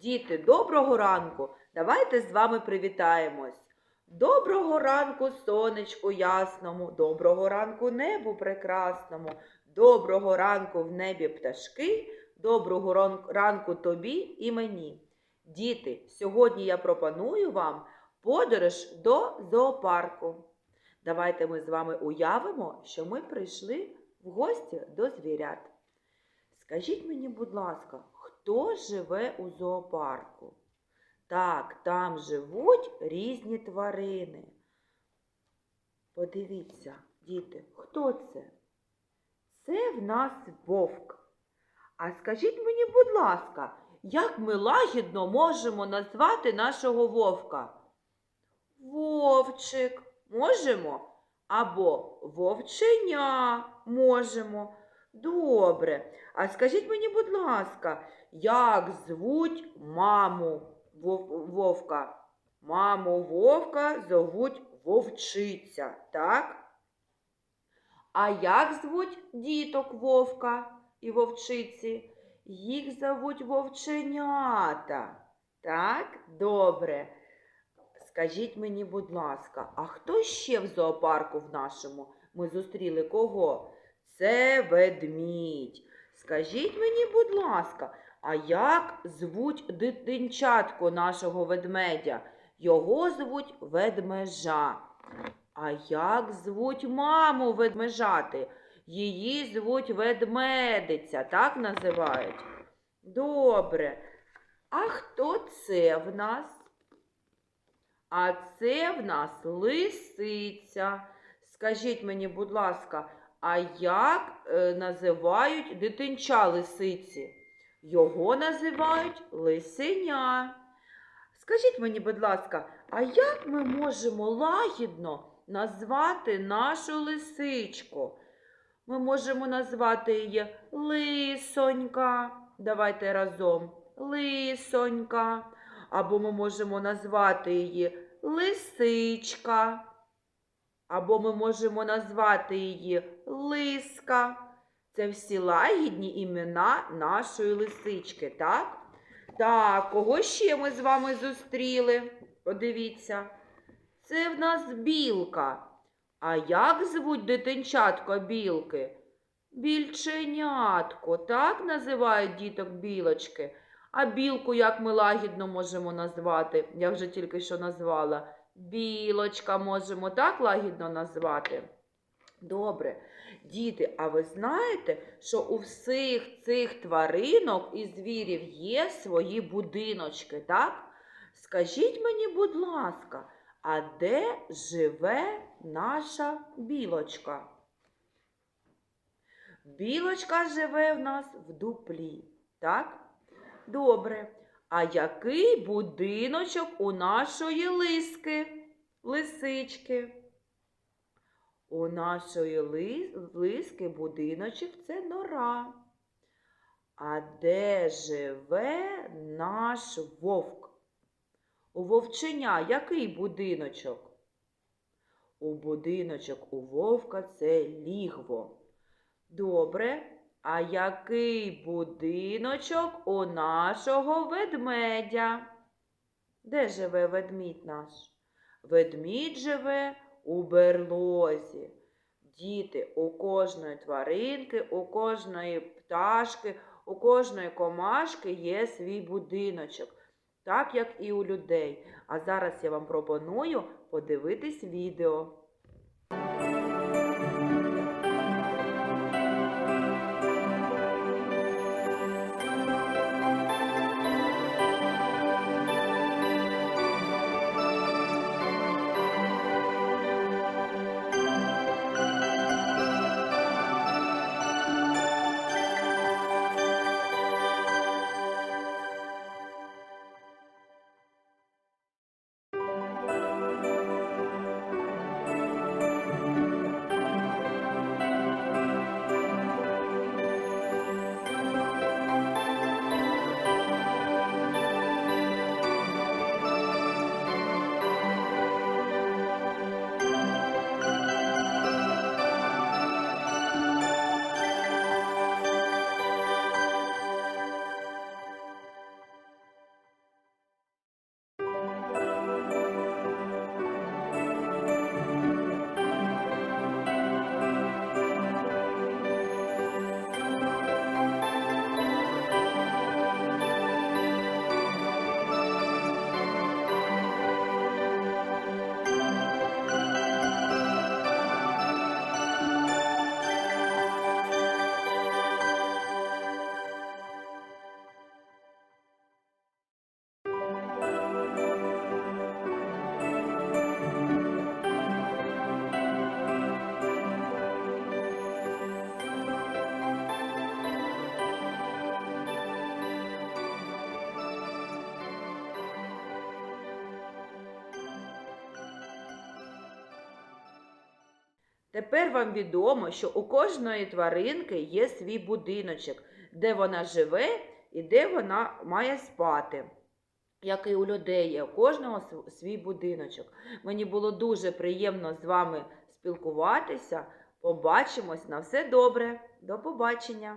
Діти, доброго ранку! Давайте з вами привітаємось. Доброго ранку, сонечку ясному, доброго ранку небу прекрасному, доброго ранку в небі пташки, доброго ранку тобі і мені. Діти, сьогодні я пропоную вам подорож до зоопарку. Давайте ми з вами уявимо, що ми прийшли в гості до звірят. Скажіть мені, будь ласка, хто живе у зоопарку? Так, там живуть різні тварини. Подивіться, діти, хто це? Це в нас вовк. А скажіть мені, будь ласка, як ми лагідно можемо назвати нашого вовка? Вовчик можемо? Або вовченя можемо. Добре. А скажіть мені, будь ласка, як звуть маму вовка? Маму вовка зовуть вовчиця, так? А як звуть діток вовка і вовчиці? Їх зовуть вовченята. Так, добре. Скажіть мені, будь ласка, а хто ще в зоопарку в нашому? Ми зустріли кого? Це ведмідь. Скажіть мені, будь ласка, а як звуть дитинчатку нашого ведмедя? Його звуть ведмежа. А як звуть маму ведмежати? Її звуть ведмедиця, так називають? Добре. А хто це в нас? А це в нас лисиця. Скажіть мені, будь ласка, а як е, називають дитинча лисиці? Його називають лисеня. Скажіть мені, будь ласка, а як ми можемо лагідно назвати нашу лисичку? Ми можемо назвати її лисонька. Давайте разом. Лисонька. Або ми можемо назвати її лисичка. Або ми можемо назвати її лиска. Це всі лагідні імена нашої лисички, так? Так, кого ще ми з вами зустріли? Подивіться. Це в нас білка. А як звуть дитинчатко білки? Більченятко, так називають діток білочки. А білку як ми лагідно можемо назвати? Я вже тільки що назвала. Білочка можемо так лагідно назвати. Добре. Діти, а ви знаєте, що у всіх цих тваринок і звірів є свої будиночки, так? Скажіть мені, будь ласка, а де живе наша білочка? Білочка живе в нас в дуплі, так? Добре. А який будиночок у нашої лиски, лисички? У нашої ли- лиски будиночок це нора. А де живе наш вовк? У вовченя який будиночок? У будиночок у вовка це лігво. Добре. А який будиночок у нашого ведмедя? Де живе ведмідь наш? Ведмідь живе у берлозі. Діти, у кожної тваринки, у кожної пташки, у кожної комашки є свій будиночок, так як і у людей. А зараз я вам пропоную подивитись відео. Тепер вам відомо, що у кожної тваринки є свій будиночок, де вона живе і де вона має спати. Як і у людей є у кожного свій будиночок. Мені було дуже приємно з вами спілкуватися. Побачимось на все добре. До побачення!